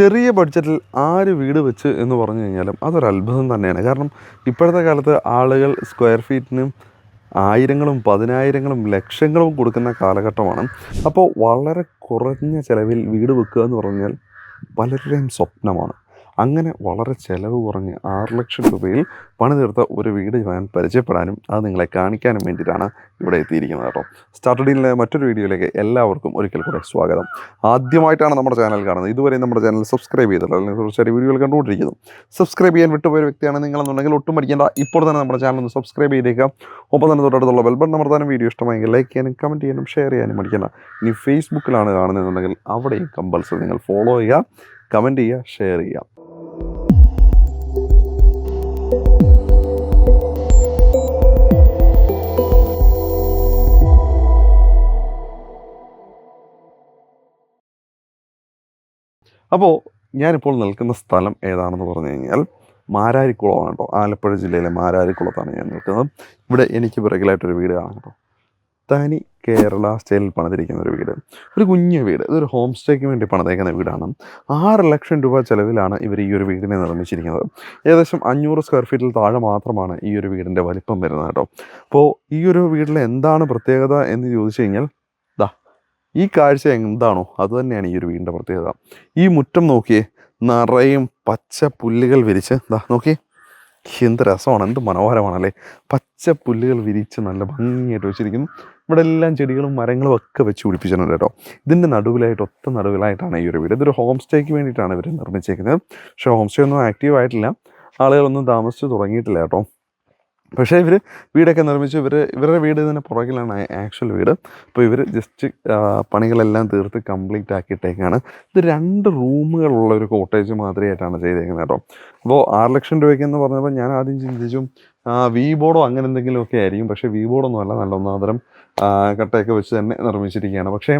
ചെറിയ ബഡ്ജറ്റിൽ ആര് വീട് വെച്ച് എന്ന് പറഞ്ഞു കഴിഞ്ഞാലും അതൊരു അത്ഭുതം തന്നെയാണ്. കാരണം ഇപ്പോഴത്തെ കാലത്ത് ആളുകൾ സ്ക്വയർ ഫീറ്റിനും ആയിരങ്ങളും പതിനായിരങ്ങളും ലക്ഷങ്ങളും കൊടുക്കുന്ന കാലഘട്ടമാണ്. അപ്പോൾ വളരെ കുറഞ്ഞ ചിലവിൽ വീട് വെക്കുക എന്ന് പറഞ്ഞാൽ പലരുടെയും സ്വപ്നമാണ്. അങ്ങനെ വളരെ ചിലവ് കുറഞ്ഞ് ആറ് ലക്ഷം രൂപയിൽ പണി തീർത്ത ഒരു വീട് ഞാൻ പരിചയപ്പെടാനും അത് നിങ്ങളെ കാണിക്കാനും വേണ്ടിയിട്ടാണ് ഇവിടെ എത്തിയിരിക്കുന്നത് കേട്ടോ. സ്റ്റാർട്ടഡിയിലെ മറ്റൊരു വീഡിയോയിലേക്ക് എല്ലാവർക്കും ഒരിക്കൽ കൂടെ സ്വാഗതം. ആദ്യമായിട്ടാണ് നമ്മുടെ ചാനൽ കാണുന്നത്. ഇതുവരെ നമ്മുടെ ചാനൽ സബ്സ്ക്രൈബ് ചെയ്തിട്ടില്ല. അല്ലെങ്കിൽ കുറച്ച് വീഡിയോകൾ കണ്ടുകൊണ്ടിരിക്കുന്നു. സബ്സ്ക്രൈബ് ചെയ്യാൻ വിട്ടുപോയ വ്യക്തിയാണ് നിങ്ങളെന്നുണ്ടെങ്കിൽ ഒട്ടും പഠിക്കേണ്ട ഇപ്പോൾ തന്നെ നമ്മുടെ ചാനൽ ഒന്ന് സബ്സ്ക്രൈബ് ചെയ്തേക്കാം ഒപ്പം തന്നെ തൊട്ടടുത്തുള്ള ബെൽബൺ അമർത്താനും വീഡിയോ ഇഷ്ടമായെങ്കിൽ ലൈക്ക് ചെയ്യാനും കമന്റ് ചെയ്യാനും ഷെയർ ചെയ്യാനും പഠിക്കേണ്ട ഇനി ഫേസ്ബുക്കിലാണ് കാണുന്നതെന്നുണ്ടെങ്കിൽ അവിടെയും കമ്പൽസറി നിങ്ങൾ ഫോളോ ചെയ്യുക. കമന്റ് ചെയ്യുക ഷെയർ ചെയ്യുക. അപ്പോൾ ഞാനിപ്പോൾ നിൽക്കുന്ന സ്ഥലം ഏതാണെന്ന് പറഞ്ഞു കഴിഞ്ഞാൽ മാരാരിക്കുളമാണ് കേട്ടോ. ആലപ്പുഴ ജില്ലയിലെ മാരാരിക്കുളത്താണ് ഞാൻ നിൽക്കുന്നത്. ഇവിടെ എനിക്ക് പിറകിലായിട്ടൊരു വീട് കാണാം കേട്ടോ. തനി കേരള സ്റ്റൈലിൽ പണിതിരിക്കുന്ന ഒരു വീട്. ഒരു കുഞ്ഞു വീട്. ഇതൊരു ഹോം സ്റ്റേക്ക് വേണ്ടി പണിതേക്കുന്ന വീടാണ്. ആറ് ലക്ഷം രൂപ ചെലവിലാണ് ഇവർ ഈ ഒരു വീടിനെ നിർമ്മിച്ചിരിക്കുന്നത്. ഏകദേശം അഞ്ഞൂറ് സ്ക്വയർ ഫീറ്റിൽ താഴെ മാത്രമാണ് ഈ ഒരു വീടിന്റെ വലിപ്പം വരുന്നത് കേട്ടോ. അപ്പോൾ ഈ ഒരു വീട്ടിൽ എന്താണ് പ്രത്യേകത എന്ന് ചോദിച്ചു കഴിഞ്ഞാൽ ദാ ഈ കാഴ്ച എന്താണോ അത് തന്നെയാണ് ഈ ഒരു വീടിന്റെ പ്രത്യേകത. ഈ മുറ്റം നോക്കിയേ നിറയും പച്ച പുല്ലുകൾ വിരിച്ച് ദാ നോക്കിയേ. എന്ത് രസമാണ് എന്ത് മനോഹരമാണല്ലേ? പച്ച പുല്ലുകൾ വിരിച്ച് നല്ല ഭംഗിയായിട്ട് വെച്ചിരിക്കുന്നു. ഇവിടെ എല്ലാം ചെടികളും മരങ്ങളും ഒക്കെ വെച്ച് പിടിപ്പിച്ചിട്ടുണ്ട് കേട്ടോ. ഇതിന്റെ നടുവിലായിട്ട് ഒത്ത നടുവിലായിട്ടാണ് ഈ ഒരു വീട്. ഇതൊരു ഹോം സ്റ്റേക്ക് വേണ്ടിയിട്ടാണ് ഇവർ നിർമ്മിച്ചേക്കുന്നത്. പക്ഷേ ഹോം സ്റ്റേ ഒന്നും ആക്റ്റീവ് ആയിട്ടില്ല. ആളുകളൊന്നും താമസിച്ച് തുടങ്ങിയിട്ടില്ല കേട്ടോ. പക്ഷേ ഇവർ വീടൊക്കെ നിർമ്മിച്ചു ഇവർ ഇവരുടെ വീട് ഇതിന് പുറകിലാണ് ആക്ച്വൽ വീട്. അപ്പോൾ ഇവർ ജസ്റ്റ് പണികളെല്ലാം തീർത്ത് കംപ്ലീറ്റ് ആക്കിയിട്ടേക്കാണ്. ഇത് രണ്ട് റൂമുകളുള്ള ഒരു കോട്ടേജ് മാതിരിയായിട്ടാണ് ചെയ്തേക്കുന്നത് കേട്ടോ. അപ്പോൾ ആറ് ലക്ഷം രൂപയ്ക്ക് എന്ന് പറഞ്ഞപ്പോൾ ഞാൻ ആദ്യം ചിന്തിച്ചു വി ബോർഡോ അങ്ങനെ എന്തെങ്കിലുമൊക്കെ ആയിരിക്കും. പക്ഷേ വി ബോർഡൊന്നും അല്ല നല്ല ഒന്നാന്തരം കട്ടയൊക്കെ വെച്ച് തന്നെ നിർമ്മിച്ചിരിക്കുകയാണ്. പക്ഷേ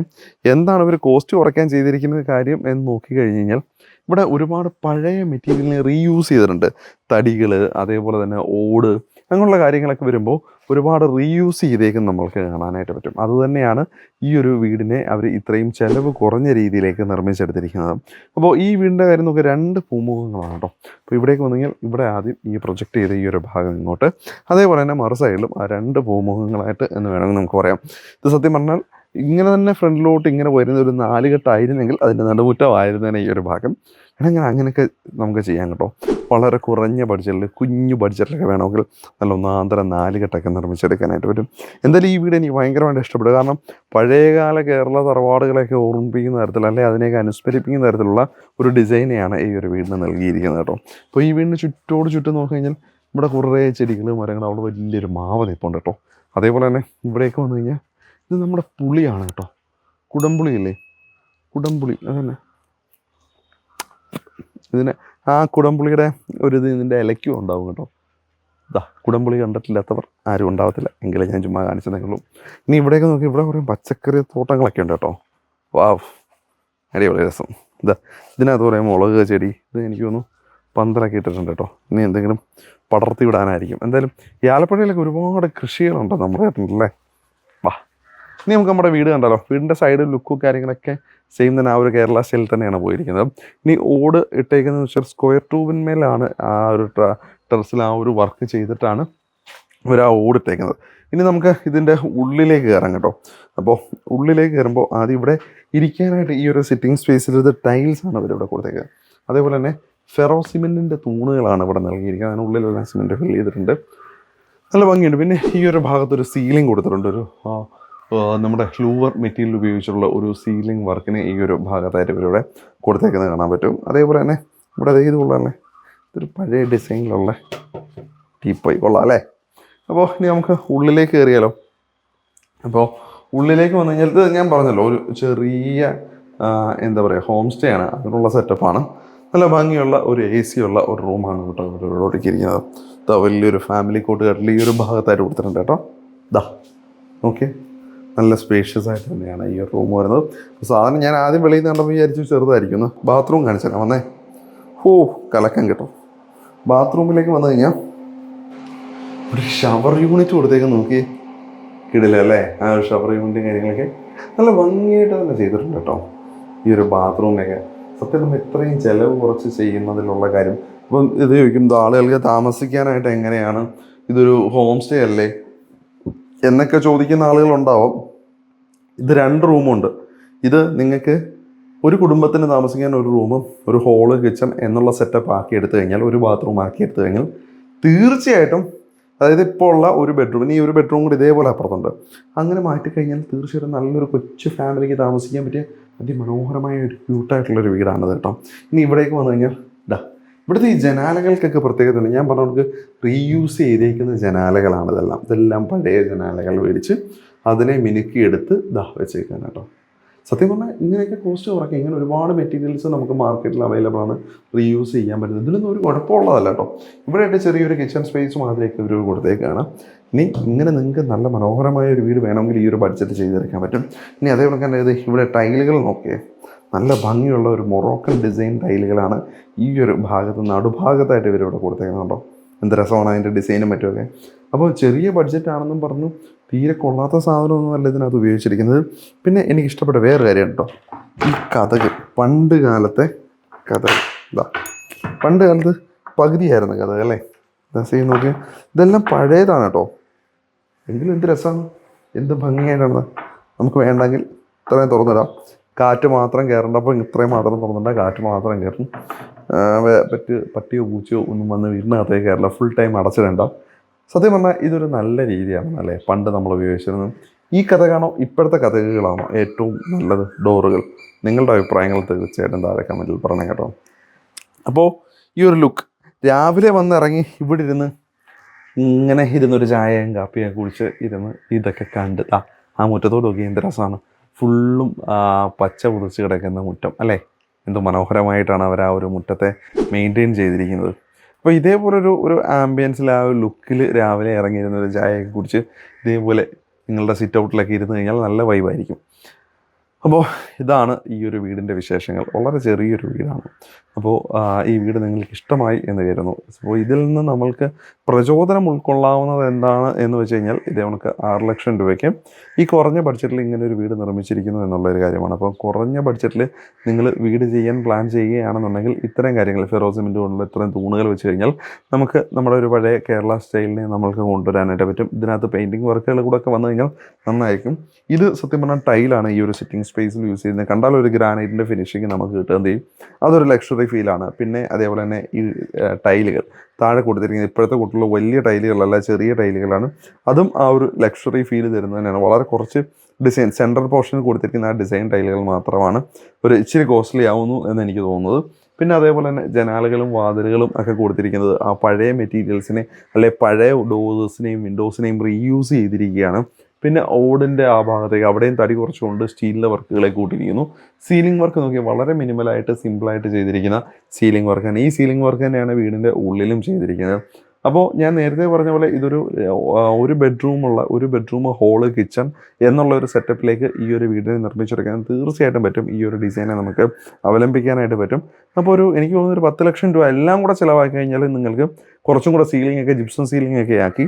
എന്താണ് ഇവർ കോസ്റ്റ് കുറയ്ക്കാൻ ചെയ്തിരിക്കുന്ന കാര്യം എന്ന് നോക്കി കഴിഞ്ഞ് കഴിഞ്ഞാൽ ഇവിടെ ഒരുപാട് പഴയ മെറ്റീരിയലിനെ റീയൂസ് ചെയ്തിട്ടുണ്ട്. തടികൾ അതേപോലെ തന്നെ ഓട് അങ്ങനെയുള്ള കാര്യങ്ങളൊക്കെ വരുമ്പോൾ ഒരുപാട് റീയൂസ് ചെയ്തേക്കും നമ്മൾക്ക് കാണാനായിട്ട് പറ്റും. അതുതന്നെയാണ് ഈ ഒരു വീടിനെ അവർ ഇത്രയും ചിലവ് കുറഞ്ഞ രീതിയിലേക്ക് നിർമ്മിച്ചെടുത്തിരിക്കുന്നത്. അപ്പോൾ ഈ വീടിന്റെ കാര്യം നോക്കുക രണ്ട് പൂമുഖങ്ങളാണ് കേട്ടോ. അപ്പോൾ ഇവിടേക്ക് വന്നെങ്കിൽ ഇവിടെ ആദ്യം ഈ പ്രൊജക്റ്റ് ചെയ്ത ഈ ഒരു ഭാഗം ഇങ്ങോട്ട്. അതേപോലെ തന്നെ മറു സൈഡിലും ആ രണ്ട് പൂമുഖങ്ങളായിട്ട് എന്ന് വേണമെങ്കിൽ നമുക്ക് പറയാം. ഇത് സത്യം പറഞ്ഞാൽ ഇങ്ങനെ തന്നെ ഫ്രണ്ടിലോട്ട് ഇങ്ങനെ വരുന്ന ഒരു നാലുകെട്ടായിരുന്നെങ്കിൽ അതിന്റെ നടുമുറ്റമായിരുന്നേനെ ഈ ഒരു ഭാഗം. അങ്ങനെ അങ്ങനെയൊക്കെ നമുക്ക് ചെയ്യാം കേട്ടോ. വളരെ കുറഞ്ഞ ബഡ്ജറ്റിൽ കുഞ്ഞു ബഡ്ജറ്റിലൊക്കെ വേണമെങ്കിൽ നല്ല ഒന്നാന്തരം നാലുകെട്ടൊക്കെ നിർമ്മിച്ചെടുക്കാനായിട്ട് പറ്റും. എന്തായാലും ഈ വീട് എനിക്ക് ഭയങ്കരമായിട്ട് ഇഷ്ടപ്പെടും. കാരണം പഴയകാല കേരള തറവാടുകളെയൊക്കെ ഓർമ്മിപ്പിക്കുന്ന തരത്തിൽ അല്ലെങ്കിൽ അതിനെയൊക്കെ അനുസ്മരിപ്പിക്കുന്ന തരത്തിലുള്ള ഒരു ഡിസൈനെയാണ് ഈ ഒരു വീടിന് നൽകിയിരിക്കുന്നത് കേട്ടോ. അപ്പോൾ ഈ വീടിന് ചുറ്റോട് ചുറ്റും നോക്കി കഴിഞ്ഞാൽ ഇവിടെ കുറേ ചെടികൾ മരങ്ങൾ അവിടെ വലിയൊരു മാവ് നിൽപ്പുണ്ട് കേട്ടോ. അതേപോലെ തന്നെ ഇവിടേക്ക് വന്നു കഴിഞ്ഞാൽ ഇത് നമ്മുടെ പുളിയാണ് കേട്ടോ. കുടംപുളിയില്ലേ? കുടംപുളി അതന്നെ. ഇതിന് ആ കുടംപുളിയുടെ ഒരു ഇത് ഇതിന്റെ ഇലയ്ക്കും ഉണ്ടാവും കേട്ടോ. ഇതാ കുടംപുളി കണ്ടിട്ടില്ലാത്തവർ ആരും ഉണ്ടാവത്തില്ല. എങ്കിലും ഞാൻ ചുമ്മാ കാണിച്ചതേ ഉള്ളൂ ഇനി ഇവിടെയൊക്കെ നോക്കി ഇവിടെ കുറേ പച്ചക്കറി തോട്ടങ്ങളൊക്കെ ഉണ്ട് കേട്ടോ. വാവ് അടിപൊളി രസം. ഇതാ ഇതിനകത്ത് കുറേ മുളക് ചെടി ഇത് എനിക്ക് തോന്നുന്നു പന്തലൊക്കെ ഇട്ടിട്ടുണ്ട് കേട്ടോ. ഇനി എന്തെങ്കിലും പടർത്തി വിടാനായിരിക്കും. എന്തായാലും ഈ ആലപ്പുഴയിലൊക്കെ ഒരുപാട് കൃഷികളുണ്ടോ നമ്മുടെ വാ ഇനി നമുക്ക് നമ്മുടെ വീട് കണ്ടല്ലോ വീടിന്റെ സൈഡ് ലുക്കും കാര്യങ്ങളൊക്കെ സെയിം തന്നെ ആ ഒരു കേരള സ്റ്റൈലിൽ തന്നെയാണ് പോയിരിക്കുന്നത്. ഇനി ഓട് ഇട്ടേക്കുന്നത് വെച്ചാൽ സ്ക്വയർ ട്യൂബിന്മേലാണ് ആ ഒരു ടെറസിൽ ആ ഒരു വർക്ക് ചെയ്തിട്ടാണ് ഇവർ ആ ഓട് ഇട്ടേക്കുന്നത്. ഇനി നമുക്ക് ഇതിന്റെ ഉള്ളിലേക്ക് കയറാം കേട്ടോ. അപ്പോൾ ഉള്ളിലേക്ക് കയറുമ്പോൾ ആദ്യം ഇവിടെ ഇരിക്കാനായിട്ട് ഈ ഒരു സിറ്റിംഗ് സ്പേസിൽ ഇത് ടൈൽസ് ആണ് ഇവരിവിടെ കൊടുത്തേക്കുന്നത്. അതേപോലെ തന്നെ ഫെറോ സിമെന്റിന്റെ തൂണുകളാണ് ഇവിടെ നൽകിയിരിക്കുന്നത്. അതിന് ഉള്ളിലെല്ലാം സിമെന്റ് ഫിൽ ചെയ്തിട്ടുണ്ട്. നല്ല ഭംഗിയുണ്ട്. പിന്നെ ഈ ഒരു ഭാഗത്തൊരു സീലിംഗ് കൊടുത്തിട്ടുണ്ട്. ഒരു നമ്മുടെ ഫ്ലൂവർ മെറ്റീരിയൽ ഉപയോഗിച്ചുള്ള ഒരു സീലിംഗ് വർക്കിന് ഈ ഒരു ഭാഗത്തായിട്ട് ഇവരിവിടെ കൊടുത്തേക്കുന്നത് കാണാൻ പറ്റും. അതേപോലെ തന്നെ ഇവിടെ അതേ തന്നെ ഇതൊരു പഴയ ഡിസൈനിലുള്ള ടീപ്പോയി. കൊള്ളാം അല്ലേ? അപ്പോൾ ഇനി നമുക്ക് ഉള്ളിലേക്ക് കയറിയാലോ? അപ്പോൾ ഉള്ളിലേക്ക് വന്നു കഴിഞ്ഞാൽ ഇത് ഞാൻ പറഞ്ഞല്ലോ ഒരു ചെറിയ എന്താ പറയുക ഹോം സ്റ്റേ ആണ്. അതിനുള്ള സെറ്റപ്പാണ് നല്ല ഭംഗിയുള്ള ഒരു എ സി ഉള്ള ഒരു റൂമാണ് കേട്ടോ ഇവിടെ ഒടുക്കിയിരിക്കുന്നത് വലിയൊരു ഫാമിലി കോട്ട് കട്ടിൽ ഈ ഒരു ഭാഗത്തായിട്ട് കൊടുത്തിട്ടുണ്ട് കേട്ടോ. ദാ ഓക്കെ നല്ല സ്പേഷ്യസ് ആയിട്ട് തന്നെയാണ് ഈ ഒരു റൂം വരുന്നത്. സാധനം ഞാൻ ആദ്യം വെളിയിൽ നിന്ന് കണ്ടപ്പോൾ വിചാരിച്ചു ചെറുതായിരിക്കുന്നു ബാത്റൂം കാണിച്ചാൽ വന്നേ. ഓ കലക്കം കേട്ടോ. ബാത്റൂമിലേക്ക് വന്നു കഴിഞ്ഞാൽ ഒരു ഷവർ യൂണിറ്റ് കൊടുത്തേക്ക് നോക്കി. കിടില്ല അല്ലേ? ആ ഒരു ഷവർ യൂണിറ്റും കാര്യങ്ങളൊക്കെ നല്ല ഭംഗിയായിട്ട് തന്നെ ചെയ്തിട്ടുണ്ട് കേട്ടോ. ഈ ഒരു ബാത്റൂമിനൊക്കെ സത്യം നമ്മൾ ഇത്രയും ചിലവ് കുറച്ച് ചെയ്യുന്നതിലുള്ള കാര്യം. അപ്പം ഇത് ചോദിക്കും ആളുകൾക്ക് താമസിക്കാനായിട്ട് എങ്ങനെയാണ്? ഇതൊരു ഹോം സ്റ്റേ അല്ലേ? എന്നൊക്കെ ചോദിക്കുന്ന ആളുകളുണ്ടാവും. ഇത് രണ്ട് റൂമുണ്ട്. ഇത് നിങ്ങൾക്ക് ഒരു കുടുംബത്തിന് താമസിക്കാൻ ഒരു റൂമും ഒരു ഹോൾ കിച്ചൺ എന്നുള്ള സെറ്റപ്പ് ആക്കി എടുത്തു കഴിഞ്ഞാൽ ഒരു ബാത്റൂം ആക്കി എടുത്തു കഴിഞ്ഞാൽ തീർച്ചയായിട്ടും അതായത് ഇപ്പോൾ ഉള്ള ഒരു ബെഡ്റൂം ഇനി ഒരു ബെഡ്റൂം കൂടി ഇതേപോലെ അപ്പുറത്തുണ്ട്. അങ്ങനെ മാറ്റിക്കഴിഞ്ഞാൽ തീർച്ചയായിട്ടും നല്ലൊരു കൊച്ചു ഫാമിലിക്ക് താമസിക്കാൻ പറ്റിയ അതിമനോഹരമായ ഒരു ക്യൂട്ടായിട്ടുള്ളൊരു വീടാണത് കേട്ടോ. ഇനി ഇവിടേക്ക് വന്നു കഴിഞ്ഞാൽ ഇതാ ഇവിടുത്തെ ഈ ജനാലകൾക്കൊക്കെ പ്രത്യേകത ഞാൻ പറഞ്ഞ റീയൂസ് ചെയ്തേക്കുന്ന ജനാലകളാണ് ഇതെല്ലാം. ഇതെല്ലാം പഴയ ജനാലകൾ മേടിച്ച് അതിനെ മിനുക്കിയെടുത്ത് ദാ വെച്ചേക്കാൻ കേട്ടോ. സത്യം പറഞ്ഞാൽ ഇങ്ങനെയൊക്കെ കോസ്റ്റ് കുറയ്ക്കുക ഇങ്ങനെ ഒരുപാട് മെറ്റീരിയൽസ് നമുക്ക് മാർക്കറ്റിൽ അവൈലബിൾ ആണ് റീയൂസ് ചെയ്യാൻ പറ്റുന്നത്. ഇതിലൊന്നും ഒരു കുഴപ്പമുള്ളതല്ല കേട്ടോ. ഇവിടെയായിട്ട് ചെറിയൊരു കിച്ചൺ സ്പേസ് മാത്രമൊക്കെ ഇവർ കൊടുത്തേക്കാണ്. ഇനി ഇങ്ങനെ നിങ്ങൾക്ക് നല്ല മനോഹരമായ ഒരു വീട് വേണമെങ്കിൽ ഈ ഒരു ബഡ്ജറ്റ് ചെയ്തെടുക്കാൻ പറ്റും. ഇനി അതേപോലെ തന്നെ ഇവിടെ ടൈലുകൾ നോക്കിയേ. നല്ല ഭംഗിയുള്ള ഒരു മൊറോക്കൻ ഡിസൈൻ ടൈലുകളാണ് ഈ ഒരു ഭാഗത്ത് നടുഭാഗത്തായിട്ട് ഇവരിവിടെ കൊടുത്തേക്കുന്നുണ്ടോ? എന്ത് രസമാണ് അതിന്റെ ഡിസൈനും മറ്റുമൊക്കെ. അപ്പോൾ ചെറിയ ബഡ്ജറ്റ് ആണെന്നും പറഞ്ഞു തീരെ കൊള്ളാത്ത സാധനമൊന്നും അല്ല ഇതിനകത്ത് ഉപയോഗിച്ചിരിക്കുന്നത്. പിന്നെ എനിക്ക് ഇഷ്ടപ്പെട്ട വേറെ കാര്യം കേട്ടോ ഈ കഥക് പണ്ട് കാലത്തെ കഥക്. ഇതാ പണ്ട് കാലത്ത് പകുതിയായിരുന്നു കഥക് അല്ലേ? ഇതാ നോക്കിയാൽ നോക്കി ഇതെല്ലാം പഴയതാണ് കേട്ടോ. എങ്കിലും എന്ത് രസമാണ്. എന്ത് ഭംഗിയായിട്ടാണ്. നമുക്ക് വേണ്ടെങ്കിൽ ഇത്രയും തുറന്നിടാം. കാറ്റ് മാത്രം കയറേണ്ടപ്പോൾ ഇത്രയും മാത്രം തുറന്നിട്ടുണ്ട്. കാറ്റ് മാത്രം കയറും. പറ്റ് പട്ടിയോ പൂച്ചയോ ഒന്നും വന്ന് വീടിനകത്തേക്ക് കയറില്ല. ഫുൾ ടൈം അടച്ചിടണ്ട. സത്യം പറഞ്ഞാൽ ഇതൊരു നല്ല രീതിയാണ് അല്ലേ? പണ്ട് നമ്മൾ ഉപയോഗിച്ചിരുന്നത്. ഈ കഥകാണോ ഇപ്പോഴത്തെ കഥകളാണോ ഏറ്റവും നല്ലത്? ഡോറുകൾ. നിങ്ങളുടെ അഭിപ്രായങ്ങൾ തീർച്ചയായിട്ടും താഴെ കമന്റിൽ പറയണം കേട്ടോ. അപ്പോൾ ഈ ഒരു ലുക്ക് രാവിലെ വന്നിറങ്ങി ഇവിടെ ഇരുന്ന് ഇങ്ങനെ ഇരുന്നൊരു ചായയും കാപ്പിയും കുടിച്ച് ഇരുന്ന് ഇതൊക്കെ കണ്ട്. ആ ആ മുറ്റത്തോട് നോക്കി എന്ത് രസമാണ്. ഫുള്ളും പച്ച പുതച്ച് കിടക്കുന്ന മുറ്റം അല്ലേ? എന്ത് മനോഹരമായിട്ടാണ് അവർ ആ ഒരു മുറ്റത്തെ മെയിന്റെയിൻ ചെയ്തിരിക്കുന്നത്. അപ്പോൾ ഇതേപോലൊരു ഒരു ആംബിയൻസിൽ ആ ഒരു ലുക്കിൽ രാവിലെ ഇറങ്ങിയിരുന്ന ഒരു ചായയൊക്കെ കുടിച്ച് ഇതേപോലെ നിങ്ങളുടെ സിറ്റ് ഔട്ടിലൊക്കെ ഇരുന്ന് കഴിഞ്ഞാൽ നല്ല വൈബായിരിക്കും അപ്പോൾ ഇതാണ് ഈ ഒരു വീടിന്റെ വിശേഷങ്ങൾ. വളരെ ചെറിയൊരു വീടാണ്. അപ്പോൾ ഈ വീട് നിങ്ങൾക്ക് ഇഷ്ടമായി എന്ന് കരുതുന്നു. അപ്പോൾ ഇതിൽ നിന്ന് നമ്മൾക്ക് പ്രചോദനം ഉൾക്കൊള്ളാവുന്നത് എന്താണ് എന്ന് വെച്ച് കഴിഞ്ഞാൽ ഇതേ നമുക്ക് ആറ് ലക്ഷം രൂപയ്ക്ക് ഈ കുറഞ്ഞ ബഡ്ജറ്റിൽ ഇങ്ങനെ ഒരു വീട് നിർമ്മിച്ചിരിക്കുന്നു എന്നുള്ളൊരു കാര്യമാണ്. അപ്പോൾ കുറഞ്ഞ ബഡ്ജറ്റിൽ നിങ്ങൾ വീട് ചെയ്യാൻ പ്ലാൻ ചെയ്യുകയാണെന്നുണ്ടെങ്കിൽ ഇത്തരം കാര്യങ്ങൾ ഫെറോസിമെന്റ് കൊണ്ടുള്ള ഇത്തരം തൂണുകൾ വെച്ച് കഴിഞ്ഞാൽ നമുക്ക് നമ്മുടെ ഒരു പഴയ കേരള സ്റ്റൈലിനെ നമ്മൾക്ക് കൊണ്ടുവരാനായിട്ട് പറ്റും. ഇതിനകത്ത് പെയിന്റിങ് വർക്കുകൾ കൂടെ ഒക്കെ വന്നു കഴിഞ്ഞാൽ നന്നായിരിക്കും. ഇത് സത്യം പറഞ്ഞാൽ ടൈലാണ് ഈ ഒരു സിറ്റിംഗ് സ്പേസിൽ യൂസ് ചെയ്യുന്നത് കണ്ടാൽ ഒരു ഗ്രാനൈറ്റിന്റെ ഫിനിഷിങ് നമുക്ക് കിട്ടുകയും ചെയ്യും? അതൊരു ലക്ഷറി ഫീലാണ് പിന്നെ അതേപോലെ തന്നെ ഈ ടൈലുകൾ താഴെ കൊടുത്തിരിക്കുന്നത് ഇപ്പോഴത്തെ കുട്ടികൾ വലിയ ടൈലുകളല്ല ചെറിയ ടൈലുകളാണ് അതും ആ ഒരു ലക്ഷറി ഫീൽ തരുന്നത് തന്നെയാണ് വളരെ കുറച്ച് ഡിസൈൻ സെൻട്രൽ പോർഷനിൽ കൊടുത്തിരിക്കുന്ന ആ ഡിസൈൻ ടൈലുകൾ മാത്രമാണ്. ഒരു ഇച്ചിരി കോസ്റ്റ്ലി ആവുന്നു എന്ന് എനിക്ക് തോന്നുന്നത്. പിന്നെ അതേപോലെ തന്നെ ജനാലകളും വാതിലുകളും ഒക്കെ കൊടുത്തിരിക്കുന്നത് ആ പഴയ മെറ്റീരിയൽസിനെ അല്ലെ പഴയ ഡോസിനെയും വിൻഡോസിനെയും റീയൂസ് ചെയ്തിരിക്കുകയാണ്. പിന്നെ ഓടിന്റെ ആ ഭാഗത്തേക്ക് അവിടെയും തടി കുറച്ചുകൊണ്ട് സ്റ്റീലിന്റെ വർക്കുകളെ കൂട്ടിയിരിക്കുന്നു. സീലിംഗ് വർക്ക് നോക്കിയാൽ വളരെ മിനിമലായിട്ട് സിമ്പിളായിട്ട് ചെയ്തിരിക്കുന്ന സീലിംഗ് വർക്കാണ് ഈ സീലിംഗ് വർക്ക് തന്നെയാണ് വീടിന്റെ ഉള്ളിലും ചെയ്തിരിക്കുന്നത്. അപ്പോൾ ഞാൻ നേരത്തെ പറഞ്ഞ പോലെ ഇതൊരു ഒരു ബെഡ്റൂമുള്ള ഒരു ബെഡ്റൂം ഹോൾ കിച്ചൺ എന്നുള്ള ഒരു സെറ്റപ്പിലേക്ക് ഈ ഒരു വീടിനെ നിർമ്മിച്ചെടുക്കാൻ തീർച്ചയായിട്ടും പറ്റും. ഈ ഒരു ഡിസൈനെ നമുക്ക് അവലംബിക്കാനായിട്ട് പറ്റും. അപ്പോൾ ഒരു എനിക്ക് തോന്നുന്നു ഒരു പത്ത് ലക്ഷം രൂപ എല്ലാം കൂടെ ചിലവാക്കി കഴിഞ്ഞാൽ നിങ്ങൾക്ക് കുറച്ചും കൂടെ സീലിംഗ് ഒക്കെ ജിപ്സം സീലിംഗ് ഒക്കെ ആക്കി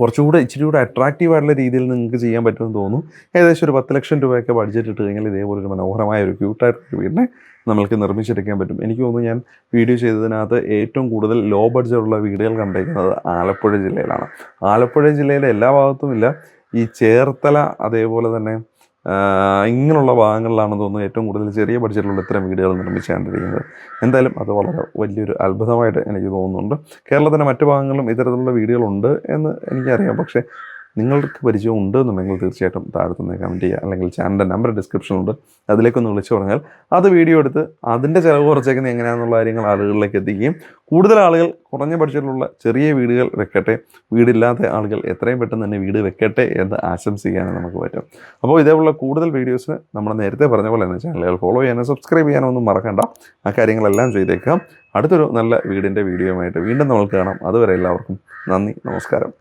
കുറച്ചുകൂടെ ഇച്ചിരി കൂടെ അട്രാക്റ്റീവ് ആയിട്ടുള്ള രീതിയിൽ നിങ്ങൾക്ക് ചെയ്യാൻ പറ്റുമെന്ന് തോന്നുന്നു. ഏകദേശം ഒരു പത്ത് ലക്ഷം രൂപയൊക്കെ ബഡ്ജറ്റ് ഇട്ട് കഴിഞ്ഞാൽ ഇതേപോലെ ഒരു മനോഹരമായ ഒരു ക്യൂട്ടായിട്ടുള്ള വീടിനെ നമ്മൾക്ക് നിർമ്മിച്ചെടുക്കാൻ പറ്റും. എനിക്ക് തോന്നുന്നു ഞാൻ വീഡിയോ ചെയ്തതിനകത്ത് ഏറ്റവും കൂടുതൽ ലോ ബഡ്ജറ്റുള്ള വീടുകൾ കണ്ടേക്കുന്നത് ആലപ്പുഴ ജില്ലയിലാണ്. ആലപ്പുഴ ജില്ലയിലെ എല്ലാ ഭാഗത്തും ഇല്ല. ഈ ചേർത്തല അതേപോലെ തന്നെ ഇങ്ങനെയുള്ള ഭാഗങ്ങളിലാണെന്ന് തോന്നുന്നു ഏറ്റവും കൂടുതൽ ചെറിയ ബഡ്ജറ്റിലുള്ള ഇത്തരം വീടുകൾ നിർമ്മിച്ചുകൊണ്ടിരിക്കുന്നത് എന്തായാലും അത് വളരെ വലിയൊരു അത്ഭുതമായിട്ട് എനിക്ക് തോന്നുന്നുണ്ട്. കേരളത്തിന്റെ മറ്റു ഭാഗങ്ങളിലും ഇത്തരത്തിലുള്ള വീടുകളുണ്ട് എന്ന് എനിക്കറിയാം. പക്ഷേ നിങ്ങൾക്ക് പരിചയം ഉണ്ട് എന്നുണ്ടെങ്കിൽ തീർച്ചയായിട്ടും താഴത്തുനിന്ന് കമന്റ് ചെയ്യുക. അല്ലെങ്കിൽ ചാനലിന്റെ നമ്പർ ഡിസ്ക്രിപ്ഷനിലുണ്ട് അതിലേക്കൊന്ന് വിളിച്ചു പറഞ്ഞാൽ അത് വീഡിയോ എടുത്ത് അതിന്റെ ചിലവ് കുറച്ചേക്കുന്നത് എങ്ങനെയാണെന്നുള്ള കാര്യങ്ങൾ ആളുകളിലേക്ക് എത്തിക്കുകയും കൂടുതൽ ആളുകൾ കുറഞ്ഞ ബഡ്ജറ്റിലുള്ള ചെറിയ വീടുകൾ വെക്കട്ടെ. വീടില്ലാത്ത ആളുകൾ എത്രയും പെട്ടെന്ന് തന്നെ വീട് വെക്കട്ടെ എന്ന് ആശംസിക്കാനും നമുക്ക് പറ്റും. അപ്പോൾ ഇതേപോലുള്ള കൂടുതൽ വീഡിയോസ് നമ്മൾ നേരത്തെ പറഞ്ഞ പോലെ തന്നെ ചാനലുകൾ ഫോളോ ചെയ്യാനും സബ്സ്ക്രൈബ് ചെയ്യാനും ഒന്നും മറക്കണ്ട. ആ കാര്യങ്ങളെല്ലാം ചെയ്തേക്കാം. അടുത്തൊരു നല്ല വീടിന്റെ വീഡിയോയുമായിട്ട് വീണ്ടും നമ്മൾ കാണാം. അതുവരെ എല്ലാവർക്കും നന്ദി നമസ്കാരം.